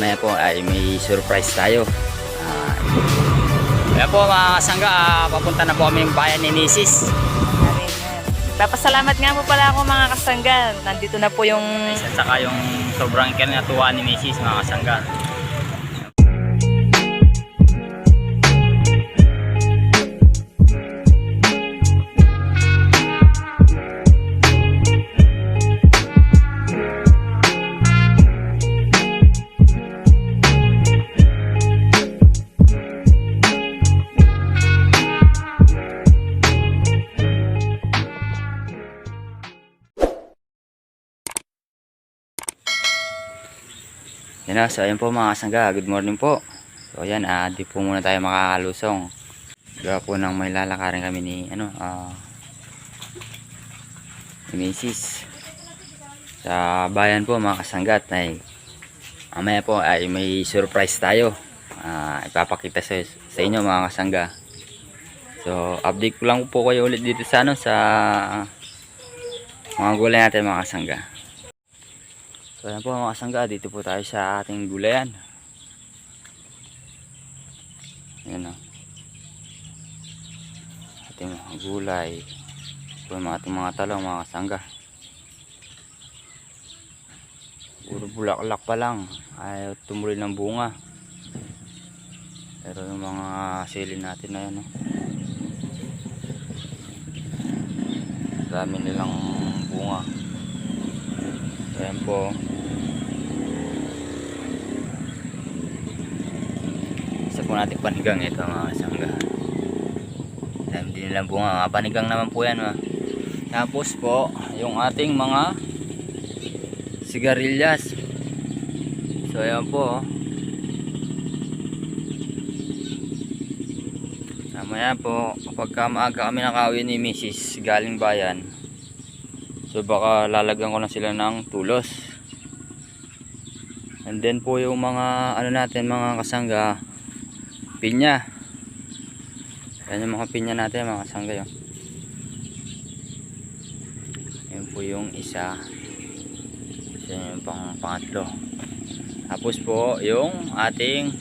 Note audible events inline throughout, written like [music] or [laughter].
mamaya po ay may surprise tayo. Ah, kaya po mga kasangga, ah, papunta na po kami yung bayan ni Nisis. Papasalamat nga po pala ako mga kasangga. Nandito na po yung saka yung sobrang kinatuwa ni Nisis mga kasangga. Na, so ayun po mga kasangga, good morning po. So ayan, ah, di po muna tayo makakalusong. Gawa po nang may lalakarin kami ni, ano, ah, ni. Sa bayan po mga kasanggat, ay, mamaya po ay may surprise tayo. Ah, ipapakita sa, sa inyo mga kasangga. So, update ko lang po kayo ulit dito sa, ano, sa mga gulay natin mga kasangga. So ayan po mga kasangga, dito po tayo sa ating gulayan. Ayan o. Ating mga gulay. Ito yung ating mga talong mga kasangga. Puro bulaklak pa lang. Ayaw tumuloy ng bunga. Pero yung mga sili natin na yan o. Dami nilang bunga. Ayan po. Isa po natin panigang ito mga kasangga. Dahil din nilang bunga. Mga panigang naman po yan. Ma. Tapos po, yung ating mga sigarilyas. So ayan po. oh. Mamaya po, kapag ka maaga kami nakawin ni Mrs. galing bayan, So baka lalagyan ko na sila ng tulos. And then po yung mga ano natin mga kasangga pinya. Yan yung mga pinya natin mga kasangga yun. Yan po yung isa. Yan yung pang pangatlo. Tapos po yung ating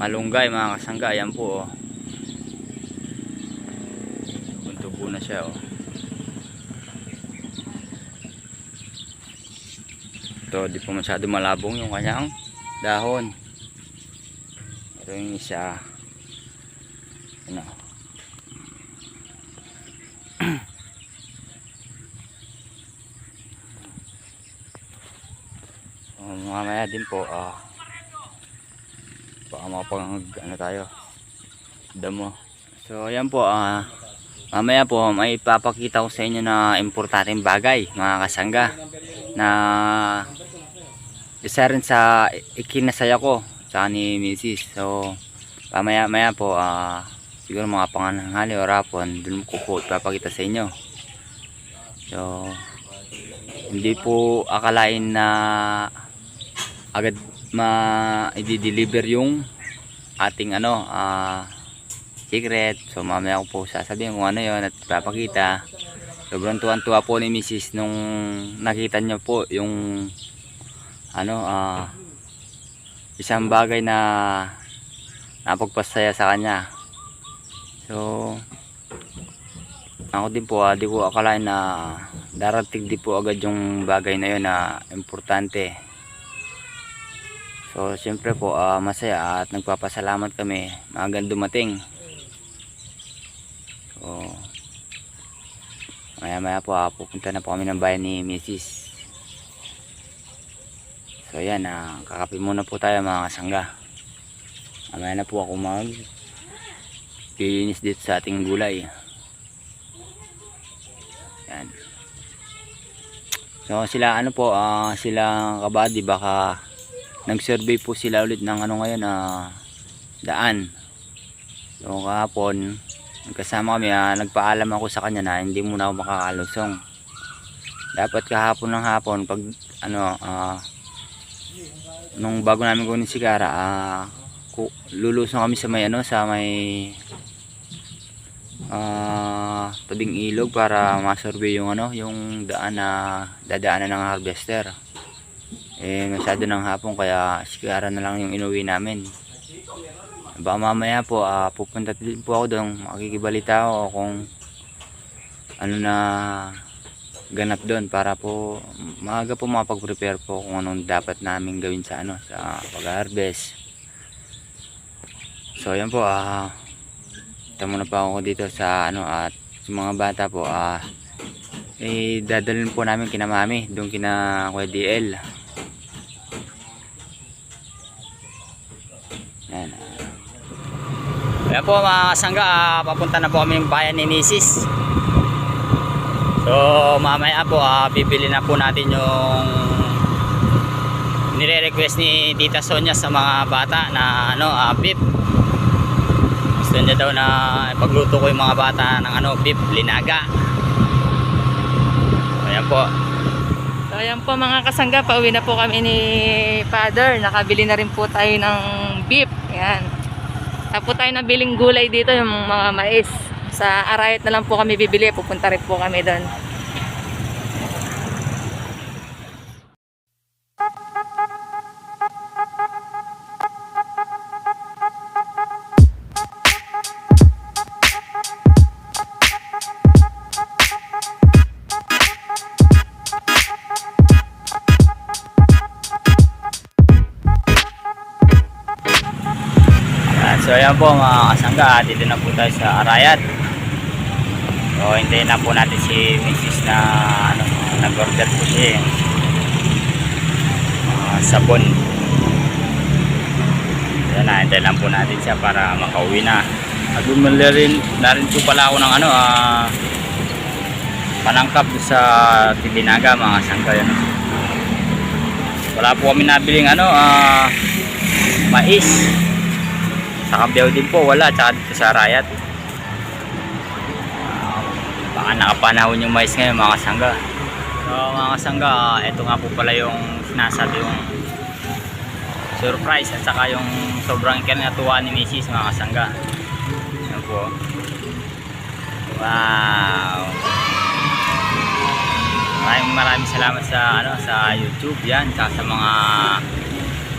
malunggay mga kasangga. Yan po oh. Punto po na siya oh. Ito, di po masyado malabong yung kanyang dahon. Ito yung isa. Ano. um, [clears throat] mamaya din po, ah, baka makapag, ano tayo, damo. So, ayan po, ah, mamaya po, may ipapakita ko sa inyo na importanteng bagay, mga kasangga na isa rin sa ikinasaya ko sa ni Mrs. So, pamaya maya po, ah siguro mga panganghali o rapon, dun ko po ipapakita sa inyo. So, hindi po akalain na agad ma i-deliver yung ating ano, ah secret. So, mamaya ko po sasabihin kung ano yon at ipapakita. Sobrang tuwan-tuwa po ni Mrs. nung nakita niyo po yung ano ah isang bagay na napagpasaya sa kanya. So ako din po, ah, di ko akalain na darating din po agad yung bagay na yun na importante. So siyempre po ah, masaya at nagpapasalamat kami maagang dumating. So Maya maya po ah, pupunta na po kami ng bayan ni Mrs. So yan ah, kakape muna po tayo mga kasangga. Mamaya na po ako mag pilinis dito sa ating gulay. Yan. So sila ano po, ah, sila kabady baka nag-survey po sila ulit ng ano ngayon ah, daan. So kahapon Kasama kami, ah, nagpaalam ako sa kanya na hindi muna ako makakalusong. Dapat kahapon ng hapon, pag ano, ah, nung bago namin kunin si Kara, ah, lulusong kami sa may ano, sa may ah, tabing ilog para ma-survey yung ano, yung daan na dadaanan ng harvester. Eh, masyado ng hapon kaya sigara na lang yung inuwi namin. Baka mamaya po, ah, pupunta din po ako doon. Makikibalita ako kung ano na ganap doon para po maaga po makapag-prepare po kung anong dapat namin gawin sa ano sa pag-harvest. So ayan po ah uh, muna pa ako dito sa ano at sa mga bata po ah eh dadalhin po namin kina mami doon kina Kuya DL. Yan. ah. Ayan po mga kasangga, ah, papunta na po kami ng bayan ni Mrs. So mamaya po ah, bibili na po natin yung nire-request ni Tita Sonia sa mga bata na ano ah, beef. Gusto niya daw na ipagluto ko yung mga bata ng ano beef linaga. Ayan po. So ayan po mga kasangga, pauwi na po kami ni Father. Nakabili na rin po tayo ng beef. Ayan. Tapos tayo nabiling gulay dito, yung mga mais. Sa Arayat na lang po kami bibili. Pupunta rin po kami doon. Ayan, po mga kasangga, dito na po tayo sa Arayat. So hintayin na po natin si Mrs. na ano, nag-order po siya. Mga sabon. Ayan na, hintayin lang po natin siya para makauwi na. At bumili rin, na rin po pala ako ng ano, ah, panangkap sa Tibinaga mga kasangga. Yan. Wala po kami nabiling ano, ah, mais sa Kabyaw din po wala. Tsaka dito sa Rayat. Ah, baka nakapanahon yung mais ngayon mga kasangga. So mga kasangga ah, ito nga po pala yung sinasabi yung surprise at saka yung sobrang kinatuwa ni Mrs. mga kasangga. Yan po? Wow. Maraming maraming salamat sa ano sa YouTube yan. Sa mga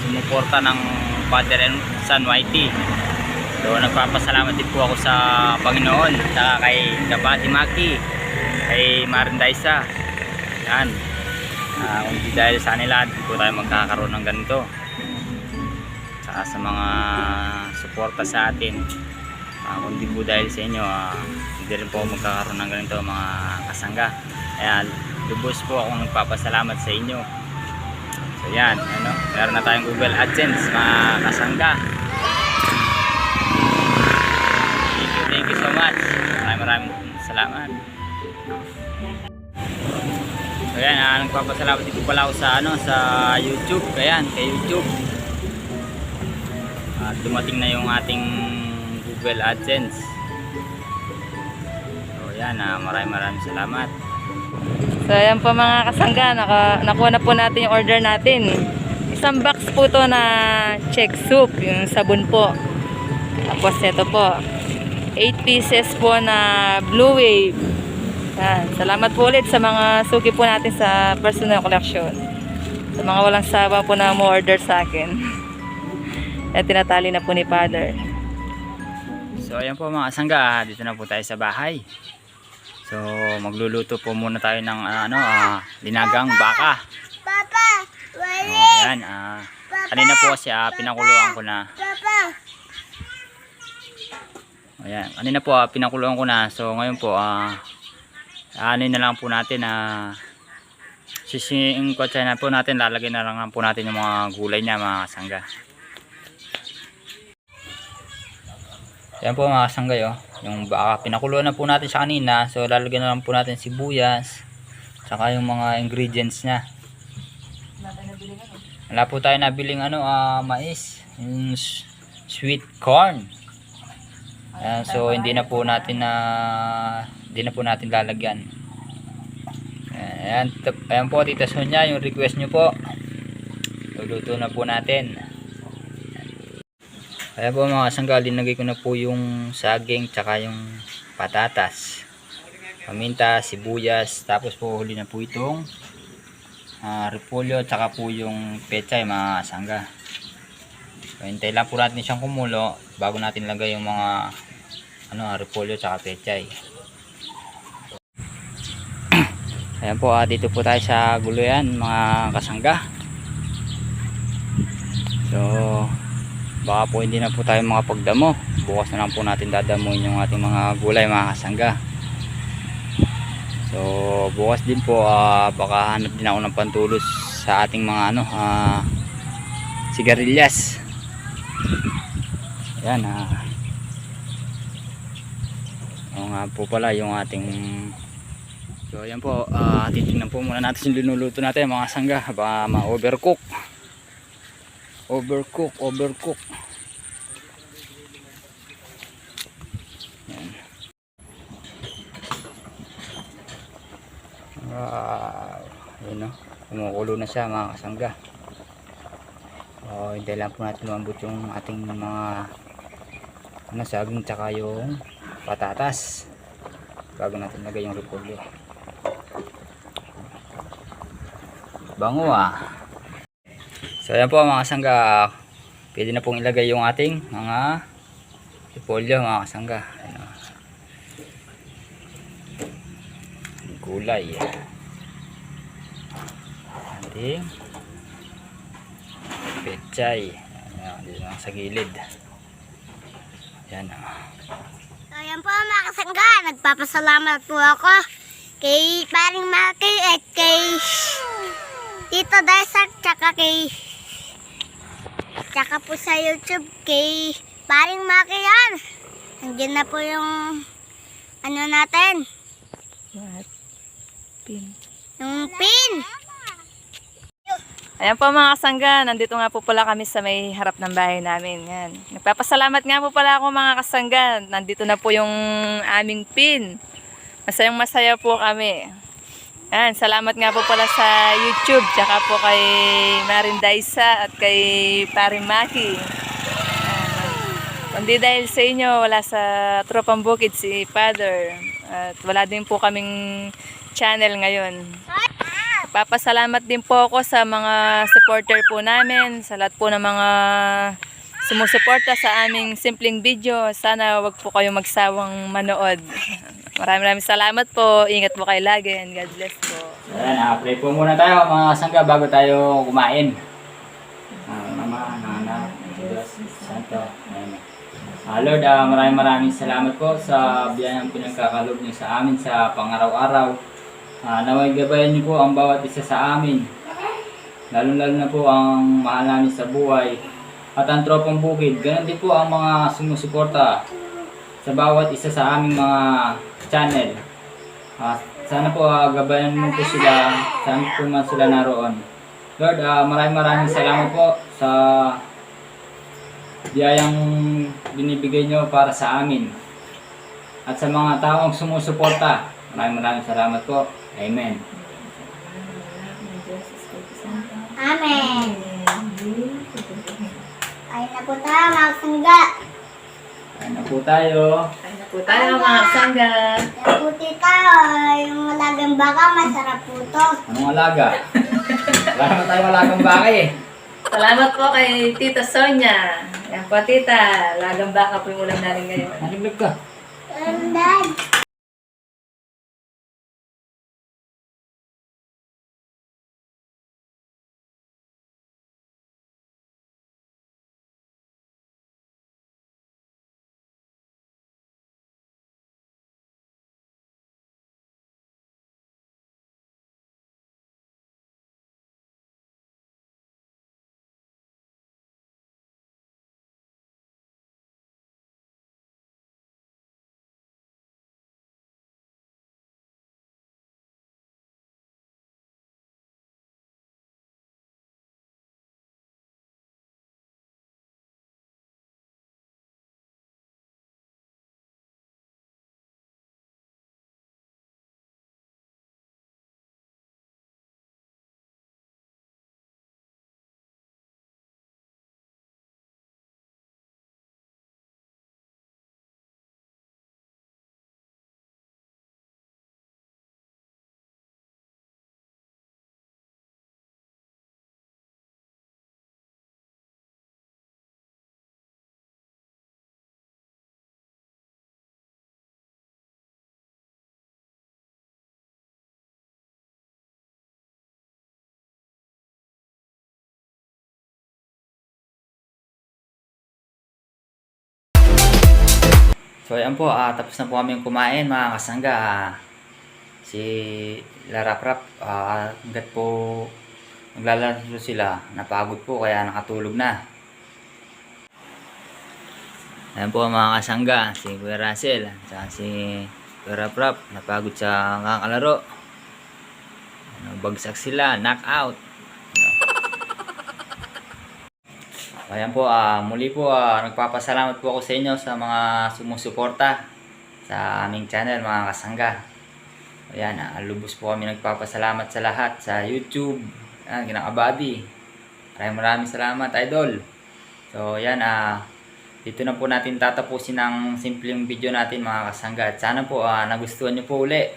sumuporta ng Father and Son YT. So nagpapasalamat din po ako sa Panginoon, sa kay Kabati Maki, kay Marin Daisa. Yan. Ah, kung di dahil sa kanila, hindi po tayo magkakaroon ng ganito. Saka sa mga suporta sa atin. Ah, kung di po dahil sa inyo, ah, hindi rin po magkakaroon ng ganito mga kasangga. Kaya lubos po akong nagpapasalamat sa inyo. So yan, ano, meron na tayong Google AdSense, mga kasangga. Much. Maraming maraming salamat. So yan, ah, nagpapasalamat din po pala ako sa, ano, sa YouTube. Ayan, kay YouTube. At dumating na yung ating Google AdSense. So yan, ah, maraming maraming salamat. So ayan po mga kasangga, naka, nakuha na po natin yung order natin. Isang box po to na check soup, yung sabon po. Tapos ito po, 8 pieces po na Blue Wave. Yan. Salamat po ulit sa mga suki po natin sa personal collection. Sa mga walang sawa po na mo order sa akin. [laughs] At tinatali na po ni Father. So ayan po mga kasangga, dito na po tayo sa bahay. So magluluto po muna tayo ng ah, ano, ah, linagang baka. Papa, wali. ayan, ah, kanina po kasi ah, pinakuluan ko na. Papa, Ayan, kanina po ah, pinakuluan ko na. So ngayon po ah ano na lang po natin na sisiing ko na po natin lalagyan na lang po natin yung mga gulay niya mga kasangga. Yan po mga kasangga yo. Yung baka pinakuluan na po natin siya kanina. So lalagyan na lang po natin sibuyas. Tsaka yung mga ingredients niya. Wala po tayo nabiling ano, ah, mais. Yung sweet corn. Ayan, so hindi na po natin na hindi na po natin lalagyan. Ayan, ayan po Tita Sonia, yung request nyo po. Luluto na po natin. Ayan po mga kasanggal, linagay ko na po yung saging tsaka yung patatas. Paminta, sibuyas, tapos po huli na po itong ah, repolyo at saka po yung pechay mga sangga. So, hintay lang po natin siyang kumulo bago natin lagay yung mga ano, repolyo at saka pechay. [clears throat] Ayan po, ah, dito po tayo sa guluyan mga kasangga. So, baka po hindi na po tayo makapagdamo. Bukas na lang po natin dadamuin yung ating mga gulay mga kasangga. So, bukas din po ah, baka hanap din ako ng pantulos sa ating mga ano, ah, sigarilyas. Ayan ah. Oo nga po pala yung ating So ayan po, ah titingnan po muna natin yung linuluto natin mga sangga, baka ma-overcook. Overcook, overcook. Ayan. Wow, ayun no, kumukulo na siya mga kasangga. Oh, hindi lang po natin lumambot yung ating mga ano, saging tsaka yung patatas bago natin lagay yung repolyo. Bango ah. So ayan po mga kasangga. Pwede na pong ilagay yung ating mga repolyo mga kasangga. Ayan, oh. Gulay. Ating pechay. Ayan, dito lang sa gilid. Ayan ah. So, yan po mga kasangga. Nagpapasalamat po ako kay paring Maki at kay Tito Desert tsaka kay tsaka po sa YouTube kay paring Maki yan. Nandiyan na po yung ano natin, What? Pin. yung pin. Ayan po mga kasangga, nandito nga po pala kami sa may harap ng bahay namin. Yan. Nagpapasalamat nga po pala ako mga kasangga. Nandito na po yung aming pin. Masayang masaya po kami. Yan, salamat nga po pala sa YouTube, tsaka po kay Marin Daisa at kay Paring Maki. Kundi dahil sa inyo, wala sa Tropang Bukid si Father. At wala din po kaming channel ngayon. Papasalamat din po ako sa mga supporter po namin, sa lahat po ng mga sumusuporta sa aming simpleng video. Sana wag po kayo magsawang manood. Maraming maraming salamat po. Ingat po kayo lagi and God bless po. Ayan, ah, pray po muna tayo mga kasangga bago tayo kumain. Ah, Mama, Nana, Diyos, Santo. Ah, Lord, ah, maraming maraming salamat po sa biyayang pinagkakalob niyo sa amin sa pangaraw-araw. Ah, naway gabayan niyo po ang bawat isa sa amin. Lalo-lalo na po ang mahal namin sa buhay at ang tropang bukid. Ganon din po ang mga sumusuporta sa bawat isa sa aming mga channel. Ah, sana po ah, gabayan mo po sila, saan po man sila naroon. Lord, ah, maraming maraming salamat po sa biyayang binibigay nyo para sa amin. At sa mga taong sumusuporta, maraming maraming salamat po. Amen. Amen. Ay na po tayo mga kasangga. Kain na po tayo. Kain na po tayo mga sangga. Yan po tita, yung alagang baka masarap po to. Anong alaga? [laughs] Wala naman tayong alagang baka eh. Salamat po kay Tita Sonia. Yan po tita, lagang baka po yung ulam namin ngayon. Nalibig ka. Um, So ayan po, ah, tapos na po kami kumain mga kasangga. Si Laraprap, ah, hanggat po naglalaro sila, napagod po kaya nakatulog na. Ayan po mga kasangga, si Kuya Russell, at si Kuya Raprap, napagod sa kakalaro. Ano, bagsak sila, knockout. Ano. Ayan po, ah, muli po, ah, nagpapasalamat po ako sa inyo sa mga sumusuporta sa aming channel, mga kasangga. Ayan, ah, lubos po kami nagpapasalamat sa lahat sa YouTube. Ayan, kinakabady. Maraming maraming salamat, idol. So, ayan, ah, dito na po natin tatapusin ang simpleng video natin, mga kasangga. At sana po, ah, nagustuhan nyo po uli.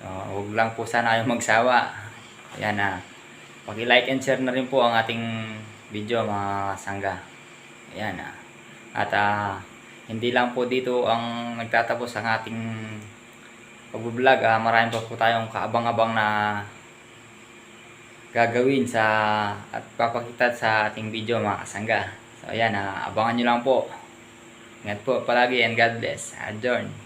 So, huwag lang po sana kayong magsawa. Ayan, ah, paki-like and share na rin po ang ating video mga sangga. Ayan ah. At ah, hindi lang po dito ang nagtatapos ang ating pag-vlog. Ah, marami pa po tayong kaabang-abang na gagawin sa at papakita sa ating video mga kasangga. So ayan, ah, abangan nyo lang po. Ingat po palagi and God bless. Adjourn.